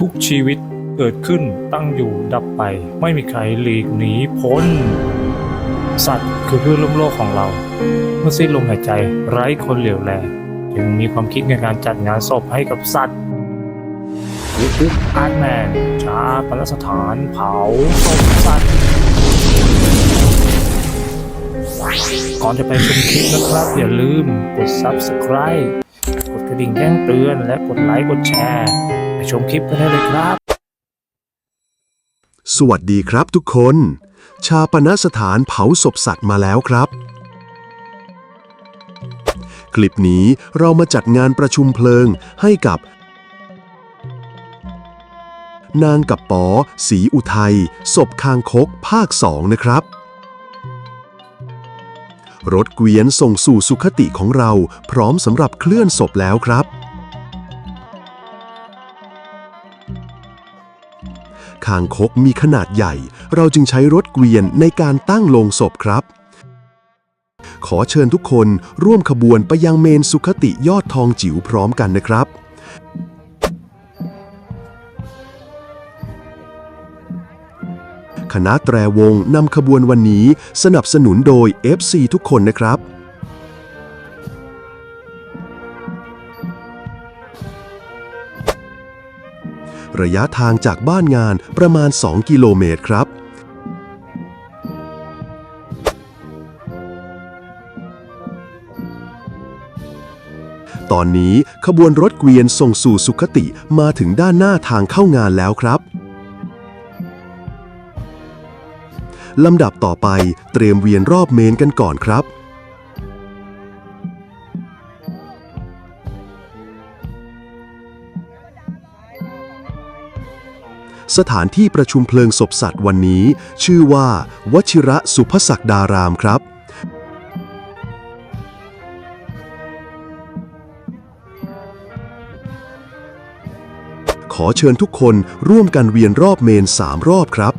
ทุกชีวิตเกิดขึ้นตั้งอยู่ดับไป ไม่มีใครหลีกหนีพ้น สัตว์คือเพื่อนร่วมโลกของเรา เมื่อสิ้นลมหายใจไร้คนเหลียวแลจึงมีความคิดในการจัดงานศพให้กับสัตว์ยุคอาร์ตแมนชาปนสถานเผาศพสัตว์ก่อนจะไปชมคลิปนะครับ อย่าลืมกด Subscribe กดกระดิ่งแจ้งเตือนและกดไลค์กดแชร์ ชมคลิปกันได้เลยครับ สวัสดีครับทุกคน ชาปนสถานเผาศพสัตว์มาแล้วครับ คลิปนี้เรามาจัดงานประชุมเพลิงให้กับ นางกับป๋อสีอุทัยศพคางคกภาคสองนะครับรถเกวียนส่งสู่สุขติของเราพร้อมสำหรับเคลื่อนศพแล้วครับ คางคกมีขนาดใหญ่ เราจึงใช้รถเกวียนในการตั้งโลงศพครับ ขอเชิญทุกคนร่วมขบวนไปยังเมนสุขติยอดทองจิ๋วพร้อมกันนะครับคณะแตรวงนำขบวนวันนี้สนับสนุนโดย FC ทุกคนนะครับ ระยะทางจากบ้านงานประมาณ 2 กิโลเมตรครับ ตอนนี้ขบวนรถเกวียนส่งสู่สุขติมาถึงด้านหน้าทางเข้างานแล้วครับลำดับต่อไปเตรียมเวียนรอบเมนกันก่อนครับ สถานที่ประชุมเพลิงศพสัตว์วันนี้ ชื่อว่า วชิระสุภศักดารามครับขอเชิญทุกคนร่วมกันเวียนรอบเมนสามรอบครับ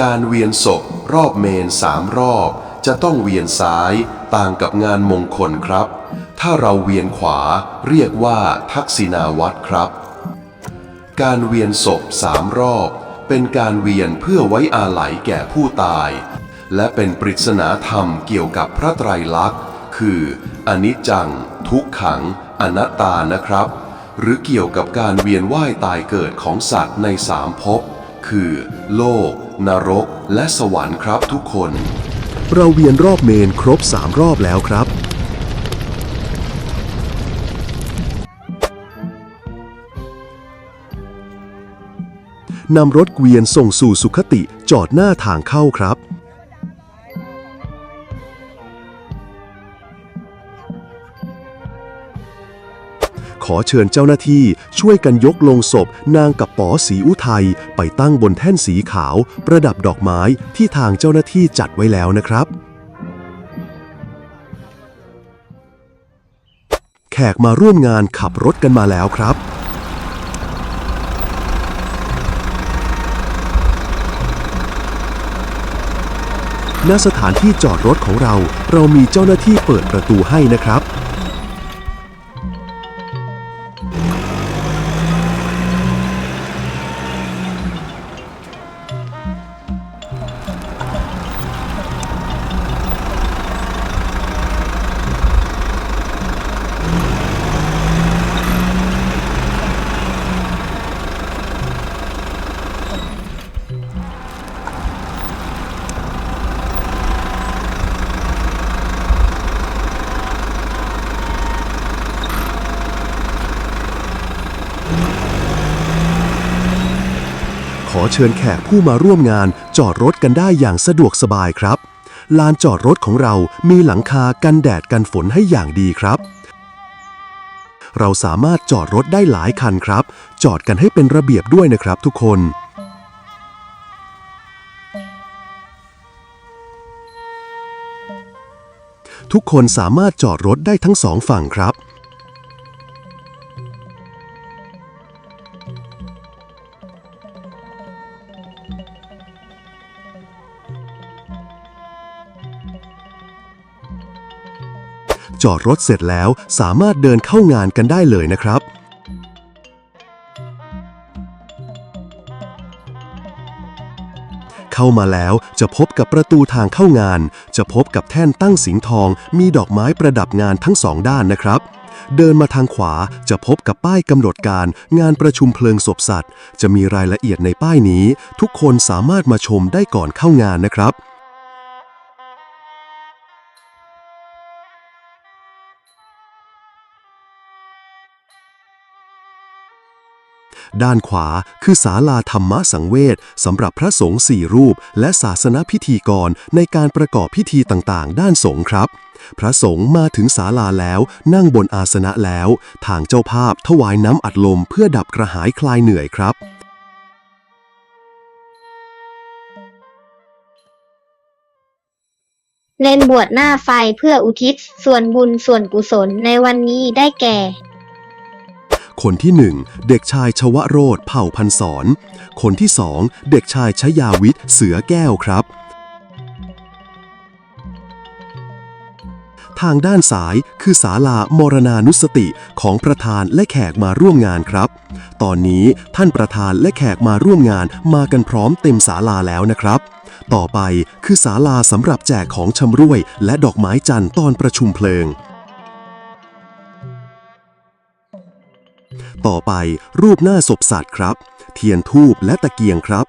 การเวียนศพ รอบเมนสามรอบ จะต้องเวียนซ้ายต่างกับงานมงคลครับ ถ้าเราเวียนขวาเรียกว่าทักษิณาวัตรครับ การเวียนศพสามรอบ เป็นการเวียนเพื่อไว้อาลัยแก่ผู้ตาย และเป็นปริศนาธรรมเกี่ยวกับพระไตรลักษณ์ คืออนิจจัง ทุกขัง อนัตตานะครับ หรือเกี่ยวกับการเวียนว่ายตายเกิดของสัตว์ในสามภพ คือ โลก นรก และสวรรค์ครับทุกคน เราเวียนรอบเมนครบ 3 รอบแล้วครับ นำรถเกวียนส่งสู่สุขติจอดหน้าทางเข้าครับ อเชิญเจ้าหน้าที่ช่วยกันยกลงศพ นางกับป๋อสีอุทัยไปตั้งบนแท่นสีขาว ประดับดอกไม้ที่ทางเจ้าหน้าที่จัดไว้แล้วนะครับ แขกมาร่วมงานขับรถกันมาแล้วครับณสถานที่จอดรถของเรา เรามีเจ้าหน้าที่เปิดประตูให้นะครับ เชิญแขกผู้มาร่วมงานจอดรถกันได้อย่างสะดวกสบายครับ ลานจอดรถของเรามีหลังคากันแดดกันฝนให้อย่างดีครับ เราสามารถจอดรถได้หลายคันครับ จอดกันให้เป็นระเบียบด้วยนะครับทุกคนทุกคนสามารถจอดรถได้ทั้งสองฝั่งครับ จอดรถเสร็จแล้วสามารถเดินเข้างานกันได้เลยนะครับเข้ามาแล้วจะพบกับประตูทางเข้างาน จะพบกับแท่นตั้งสิงทอง มีดอกไม้ประดับงานทั้งสองด้านนะครับ เดินมาทางขวาจะพบกับป้ายกำหนดการ งานประชุมเพลิงศพสัตว์ จะมีรายละเอียดในป้ายนี้ ทุกคนสามารถมาชมได้ก่อนเข้างานนะครับ ด้านขวาคือศาลาธรรมสังเวชสำหรับพระสงฆ์สี่รูป และศาสนพิธีกรในการประกอบพิธีต่างๆ ด้านสงฆ์ครับ พระสงฆ์มาถึงศาลาแล้วนั่งบนอาสนะแล้ว ทางเจ้าภาพถวายน้ำอัดลมเพื่อดับกระหายคลายเหนื่อยครับเล่นบวชหน้าไฟเพื่ออุทิศส่วนบุญส่วนกุศลในวันนี้ได้แก่ คนที่หนึ่งเด็กชายชวโรธเผ่าพันศร คนที่สองเด็กชายชยาวิทย์เสือแก้วครับ ทางด้านซ้ายคือศาลามรณานุสติของประธานและแขกมาร่วมงานครับ ตอนนี้ท่านประธานและแขกมาร่วมงานมากันพร้อมเต็มศาลาแล้วนะครับต่อไปคือศาลาสำหรับแจกของชำร่วยและดอกไม้จันทร์ตอนประชุมเพลิง ต่อไปรูปหน้าศพสัตว์ครับ เทียนทูบและตะเกียงครับ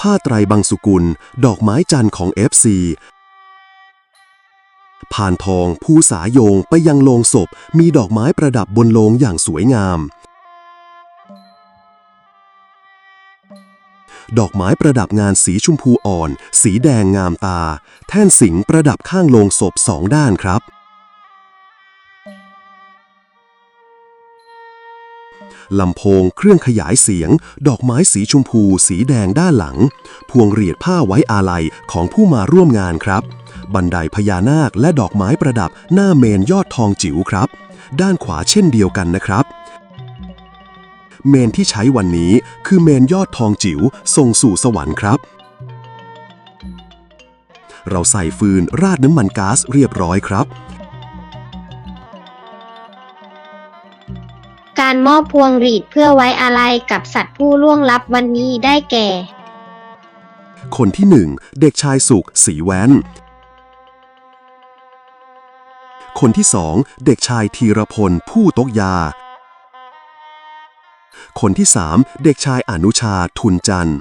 ผ้าไตรบางสุกุล ดอกไม้จันทร์ของ FC ผ่านทองผู้สายโยงไปยังโลงศพ มีดอกไม้ประดับบนโลงอย่างสวยงาม ดอกไม้ประดับงานสีชมพูอ่อน สีแดงงามตา แท่นสิงประดับข้างโลงศพสองด้านครับ ลำโพง เครื่องขยายเสียง ดอกไม้สีชมพู สีแดงด้านหลัง พวงเรียญผ้าไว้อาลัยของผู้มาร่วมงานครับ บันไดพญานาคและดอกไม้ประดับหน้าเมนยอดทองจิ๋วครับ ด้านขวาเช่นเดียวกันนะครับ เมนที่ใช้วันนี้คือเมนยอดทองจิ๋วส่งสู่สวรรค์ครับ เราใส่ฟืนราดน้ำมันก๊าซเรียบร้อยครับ การมอบพวงหรีดเพื่อไว้อาลัยกับสัตว์ผู้ล่วงลับวันนี้ได้แก่ คนที่หนึ่งเด็กชายสุขสีแว้น คนที่สองเด็กชายธีรพลผู้ตกยา คนที่สามเด็กชายอนุชาทุนจันทร์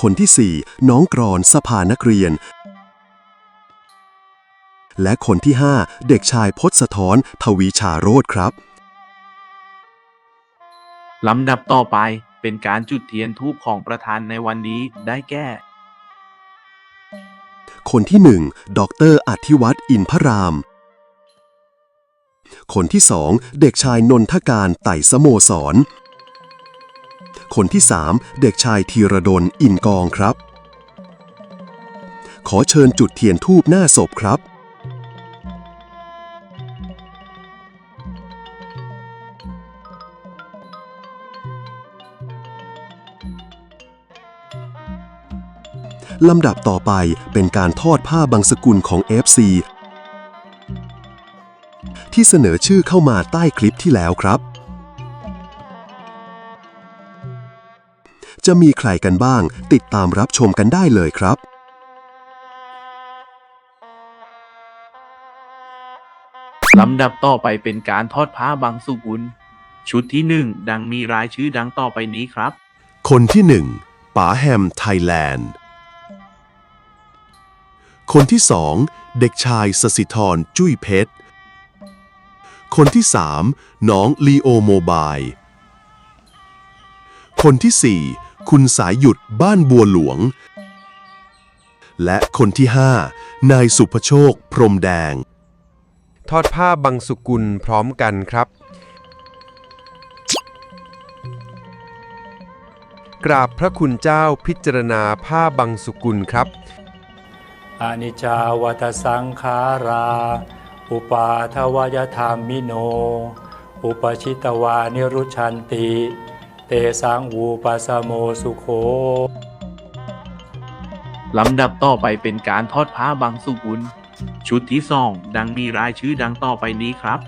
คนที่สี่น้องกรอนสภานักเรียน และคนที่ห้าเด็กชายพศสะท้อนทวีชาโรธครับ ลำดับต่อไปเป็นการจุดเทียนทูปของประธานในวันนี้ได้แก่ คนที่หนึ่งดอกเตอรอธิวัตรอินพระราม คนที่สองเด็กชายนนทการไต่สโมสร คนที่สามเด็กชายธีรดลอินกองครับ ขอเชิญจุดเทียนทูบหน้าศพครับ ลำดับต่อไปเป็นการทอดผ้าบางสกุลของ FC ที่เสนอชื่อเข้ามาใต้คลิปที่แล้วครับ จะมีใครกันบ้างติดตามรับชมกันได้เลยครับลำดับต่อไปเป็นการทอดผ้าบางสุกุล ชุดที่หนึ่งดังมีรายชื่อดังต่อไปนี้ครับ คนที่หนึ่งป๋าแฮมไทยแลนด์ คนที่สองเด็กชายสสิธรจุ้ยเพชร คนที่สามน้องลีโอโมบาย คนที่สี่คุณสายหยุดบ้านบัวหลวง และคนที่ห้านายสุภโชคพรมแดง ทอดผ้าบังสุกุลพร้อมกันครับ กราบพระคุณเจ้าพิจารณาผ้าบังสุกุลครับ อนิจจาวัตสังขารา อุปาทวยธรรมิโน อุปชิตวานิรุชันติ เตสังวูปสโมสุโขลำดับต่อไปเป็นการทอดผ้าบางสุกุล ชุดที่สองดังมีรายชื่อดังต่อไปนี้ครับ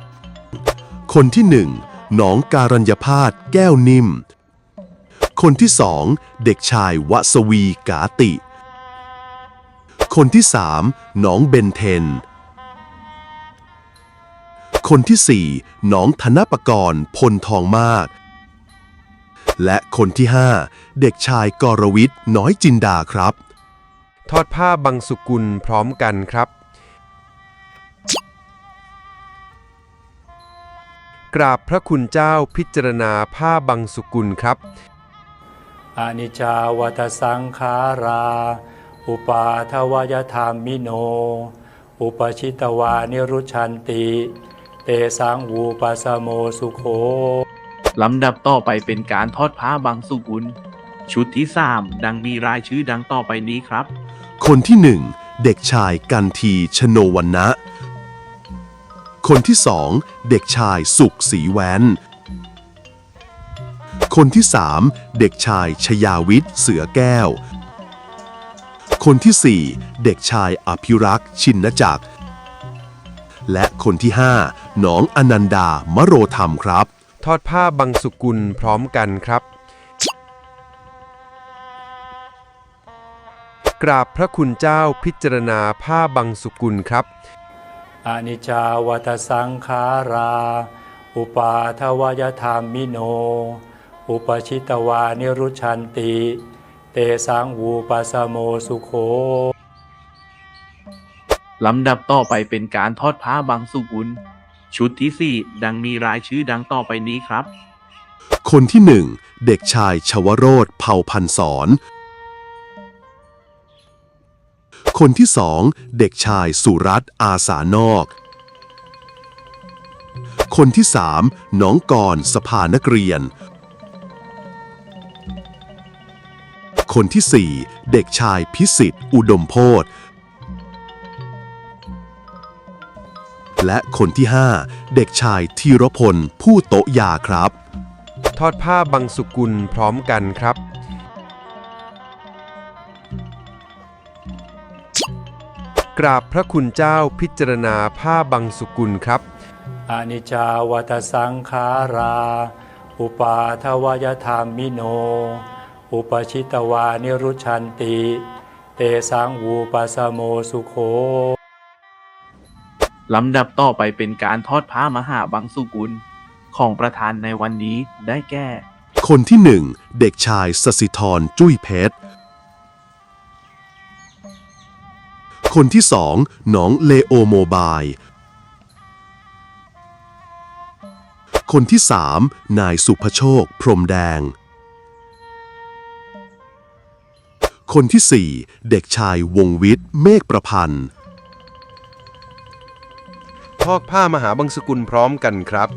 คนที่หนึ่งหนองการัญญพาสแก้วนิ่ม คนที่สองเด็กชายวสวีกาติ คนที่สามหนองเบนเทน คนที่สี่หนองธนปกรณ์พลทองมาก และคนที่ห้าเด็กชายกรวิทย์น้อยจินดาครับ ทอดผ้าบางสุกุลพร้อมกันครับ กราบพระคุณเจ้าพิจารณาผ้าบางสุกุลครับ อนิจจาวัตสังขารา อุปาทวยธรรมิโน อุปชิตวานิรุชันติ เตสังวูปัสโมสุโขลำดับต่อไปเป็นการทอดผ้าบางสุกุล ชุดที่สามดังมีรายชื่อดังต่อไปนี้ครับ คนที่หนึ่งเด็กชายกันทีชโนวันนะ คนที่สองเด็กชายสุขศรีแวนคนที่สามเด็กชายชยาวิทย์เสือแก้ว คนที่สี่เด็กชายอภิรักษ์ชินจักร และคนที่ห้าน้องอนันดามโรธรรมครับ ทอดผ้าบางสุกุลพร้อมกันครับ กราบพระคุณเจ้าพิจารณาผ้าบางสุกุลครับอนิจจาวัตสังขารา อุปาทวยธรรมิโน อุปชิตวานิรุชันติ เตสังวูปัสโมสุโขลำดับต่อไปเป็นการทอดผ้าบางสุกุล ชุดที่สี่ดังมีรายชื่อดังต่อไปนี้ครับ คนที่หนึ่งเด็กชายชวโรธเผ่าพันศร คนที่สองเด็กชายสุรัตน์อาสานอก คนที่สามน้องกรสภานักเรียน คนที่สี่เด็กชายพิสิทธิ์ อุดมโพธและคนที่ห้าเด็กชายธีรพล ผู้โตะยาครับ ทอดผ้าบางสุกุลพร้อมกันครับ กราบพระคุณเจ้าพิจารณาผ้าบางสุกุลครับอนิจจาวัตสังขารา อุปาทวยธรรมิโน อุปชิตวานิรุชันติ เตสังวูปัสโมสุโขลำดับต่อไปเป็นการทอดผ้ามหาบางสุกุล ของประธานในวันนี้ได้แก่ คนที่หนึ่งเด็กชายสสิธรจุ้ยเพชร คนที่สองน้องเลโอโมบาย คนที่สามนายสุภโชค พรหมแดง คนที่สี่เด็กชายวงวิทย์เมฆประพันธ์ ทอดผ้ามหาบังสกุลพร้อมกันครับ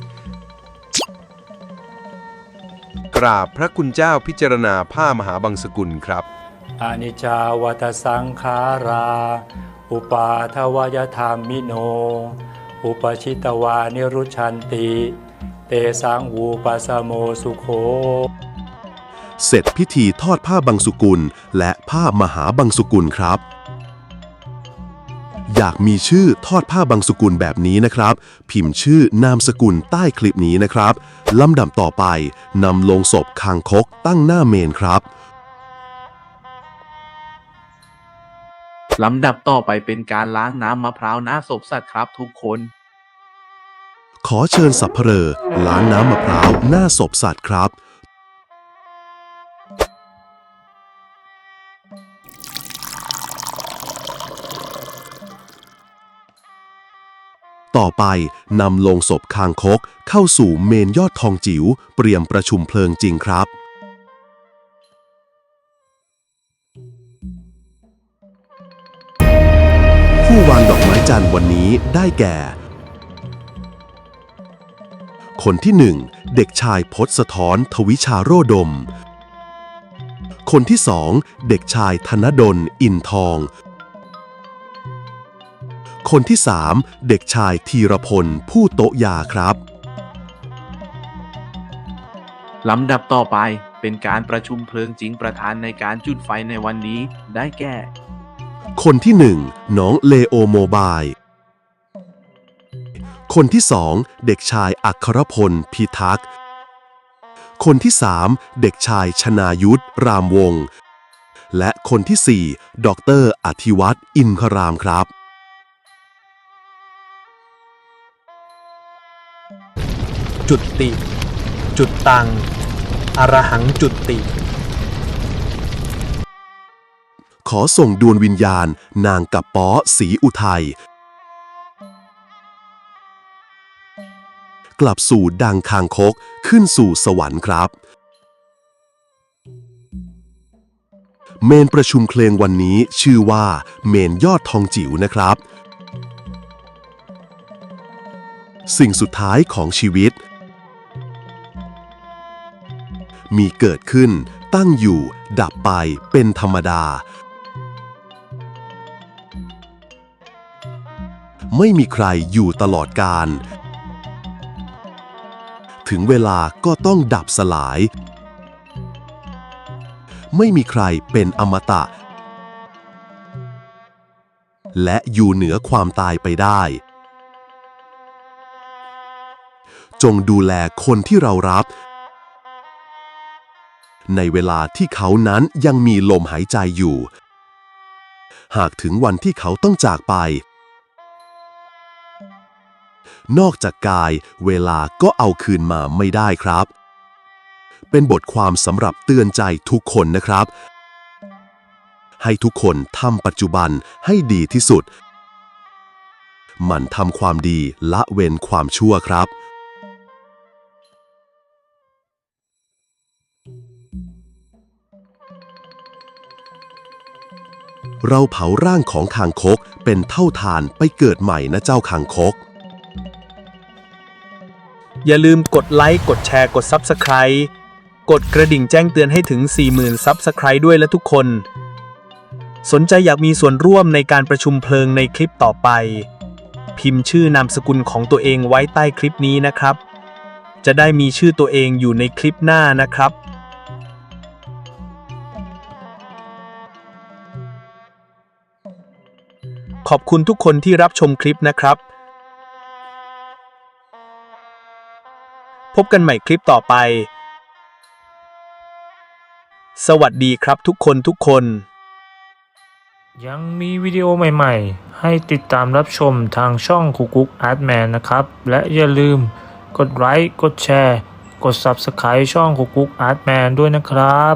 กราบพระคุณเจ้าพิจารณาผ้ามหาบังสกุลครับอนิจจาวัตสังขารา อุปาทวยธรรมิโน อุปชิตวานิรุชันติ เตสังวูปัสโมสุโข เสร็จพิธีทอดผ้าบังสุกุล และผ้ามหาบังสุกุลครับ อยากมีชื่อทอดผ้าบังสุกุลแบบนี้นะครับ พิมพ์ชื่อนามสกุลใต้คลิปนี้นะครับลำดับต่อไปนำลงศพคางคกตั้งหน้าเมนครับลำดับต่อไปเป็นการล้างน้ำมะพร้าวหน้าศพสัตว์ครับทุกคน ขอเชิญสับเพลอล้างน้ำมะพร้าวหน้าศพสัตว์ครับ ต่อไปนำลงศพคางคกเข้าสู่เมนยอดทองจิ๋วเตรียมประชุมเพลิงจริงครับ ผู้วางดอกไม้จันทร์วันนี้ได้แก่ คนที่หนึ่งเด็กชายพศสะท้อนทวิชาโรดม คนที่สองเด็กชายธนดลอินทอง คนที่สามเด็กชายธีรพล ผู้โตะยาครับ ลำดับต่อไปเป็นการประชุมเพลิงจริงประธานในการจุดไฟในวันนี้ได้แก่ คนที่หนึ่งน้องเลโอโมบาย คนที่สองเด็กชายอัครพล พิทักษ์ คนที่สามเด็กชายชนายุทธรามวงศ์และคนที่สี่ดอกเตอรอธิวัตรอินทรามครับ จุดติ จุดตังอรหังจุดติ ขอส่งดวงวิญญาณ นางกับป้อสีอุทัย กลับสู่ดังคางคกขึ้นสู่สวรรค์ครับ เมนประชุมเพลงวันนี้ชื่อว่า เมนยอดทองจิ๋วนะครับ สิ่งสุดท้ายของชีวิต มีเกิดขึ้น ตั้งอยู่ ดับไปเป็นธรรมดา ไม่มีใครอยู่ตลอดกาลถึงเวลาก็ต้องดับสลาย ไม่มีใครเป็นอมตะ และอยู่เหนือความตายไปได้จงดูแลคนที่เรารับ ในเวลาที่เขานั้นยังมีลมหายใจอยู่ หากถึงวันที่เขาต้องจากไป นอกจากกายเวลาก็เอาคืนมาไม่ได้ครับ เป็นบทความสำหรับเตือนใจทุกคนนะครับ ให้ทุกคนทำปัจจุบันให้ดีที่สุด มันทำความดีละเว้นความชั่วครับ เราเผาร่างของคางคกเป็นเท่าทานไปเกิดใหม่นะเจ้าคางคก อย่าลืมกดไลค์กดแชร์กด Subscribe กดกระดิ่งแจ้งเตือนให้ถึง 40,000 Subscribe ด้วยและทุกคน สนใจอยากมีส่วนร่วมในการประชุมเพลิงในคลิปต่อไป พิมพ์ชื่อนามสกุลของตัวเองไว้ใต้คลิปนี้นะครับ จะได้มีชื่อตัวเองอยู่ในคลิปหน้านะครับ ขอบคุณทุกคนที่รับชมคลิปนะครับ พบกันใหม่คลิปต่อไป สวัสดีครับทุกคนทุกคน ยังมีวิดีโอใหม่ๆ ให้ติดตามรับชมทางช่องคุกุกอาร์ตแมนนะครับ และอย่าลืมกดไลค์กดแชร์ กด Subscribe ช่องคุกุกอาร์ตแมนด้วยนะครับ